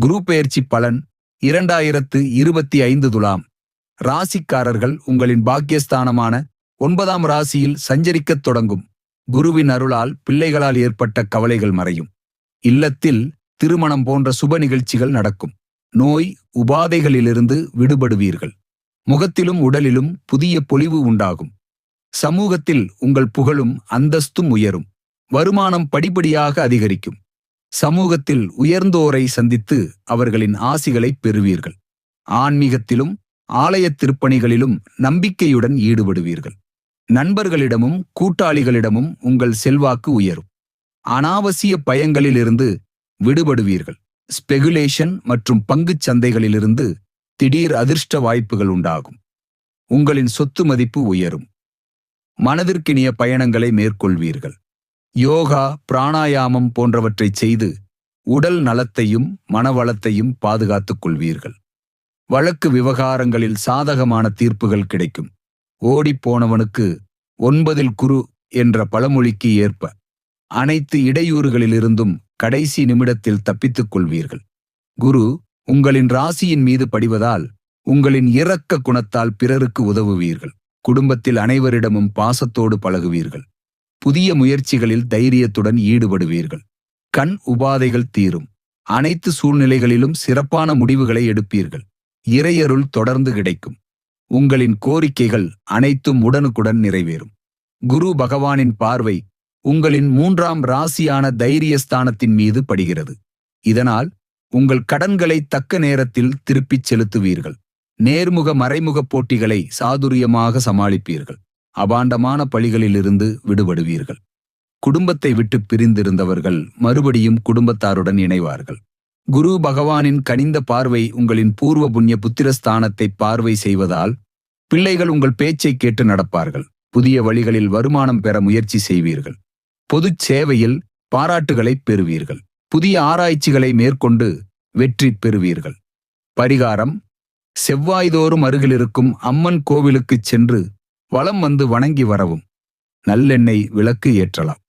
குரு பெயர்ச்சி பலன் இரண்டாயிரத்து இருபத்தி ஐந்து துலாம். ராசிக்காரர்கள் உங்களின் பாக்கியஸ்தானமான ஒன்பதாம் ராசியில் சஞ்சரிக்கத் தொடங்கும். குருவின் அருளால் பிள்ளைகளால் ஏற்பட்ட கவலைகள் மறையும். இல்லத்தில் திருமணம் போன்ற சுப நிகழ்ச்சிகள் நடக்கும். நோய் உபாதைகளிலிருந்து விடுபடுவீர்கள். முகத்திலும் உடலிலும் புதிய பொலிவு உண்டாகும். சமூகத்தில் உங்கள் புகழும் அந்தஸ்தும் உயரும். வருமானம் படிப்படியாக அதிகரிக்கும். சமூகத்தில் உயர்ந்தோரை சந்தித்து அவர்களின் ஆசிகளை பெறுவீர்கள். ஆன்மீகத்திலும் ஆலய திருப்பணிகளிலும் நம்பிக்கையுடன் ஈடுபடுவீர்கள். நண்பர்களிடமும் கூட்டாளிகளிடமும் உங்கள் செல்வாக்கு உயரும். அனாவசிய பயங்களிலிருந்து விடுபடுவீர்கள். ஸ்பெகுலேஷன் மற்றும் பங்குச் சந்தைகளிலிருந்து திடீர் அதிர்ஷ்ட வாய்ப்புகள் உண்டாகும். உங்களின் சொத்து மதிப்பு உயரும். மனதிற்கினிய பயணங்களை மேற்கொள்வீர்கள். யோகா பிராணாயாமம் போன்றவற்றைச் செய்து உடல் நலத்தையும் மனவளத்தையும் பாதுகாத்துக் கொள்வீர்கள். வழக்கு விவகாரங்களில் சாதகமான தீர்ப்புகள் கிடைக்கும். ஓடிப்போனவனுக்கு ஒன்பதில் குரு என்ற பழமொழிக்கு ஏற்ப அனைத்து இடையூறுகளிலிருந்தும் கடைசி நிமிடத்தில் தப்பித்துக் கொள்வீர்கள். குரு உங்களின் ராசியின் மீது படிவதால் உங்களின் இரக்க குணத்தால் பிறருக்கு உதவுவீர்கள். குடும்பத்தில் அனைவரிடமும் பாசத்தோடு பழகுவீர்கள். புதிய முயற்சிகளில் தைரியத்துடன் ஈடுபடுவீர்கள். கண் உபாதைகள் தீரும். அனைத்து சூழ்நிலைகளிலும் சிறப்பான முடிவுகளை எடுப்பீர்கள். இறையருள் தொடர்ந்து கிடைக்கும். உங்களின் கோரிக்கைகள் அனைத்தும் உடனுக்குடன் நிறைவேறும். குரு பகவானின் பார்வை உங்களின் மூன்றாம் ராசியான தைரியஸ்தானத்தின் மீது படுகிறது. இதனால் உங்கள் கடன்களை தக்க நேரத்தில் திருப்பிச் செலுத்துவீர்கள். நேர்முக மறைமுக போட்டிகளை சாதுரியமாக சமாளிப்பீர்கள். அபாண்டமான பழிகளிலிருந்து விடுபடுவீர்கள். குடும்பத்தை விட்டு பிரிந்திருந்தவர்கள் மறுபடியும் குடும்பத்தாருடன் இணைவார்கள். குரு பகவானின் கனிந்த பார்வை உங்களின் பூர்வ புண்ணிய புத்திரஸ்தானத்தை பார்வை செய்வதால் பிள்ளைகள் உங்கள் பேச்சை கேட்டு நடப்பார்கள். புதிய வழிகளில் வருமானம் பெற முயற்சி செய்வீர்கள். பொதுச் சேவையில் பாராட்டுகளை பெறுவீர்கள். புதிய ஆராய்ச்சிகளை மேற்கொண்டு வெற்றி பெறுவீர்கள். பரிகாரம். செவ்வாய்தோறும் அருகிலிருக்கும் அம்மன் கோவிலுக்குச் சென்று வலம் வந்து வணங்கி வரவும் நல்லெண்ணெய் விளக்கு ஏற்றலாம்.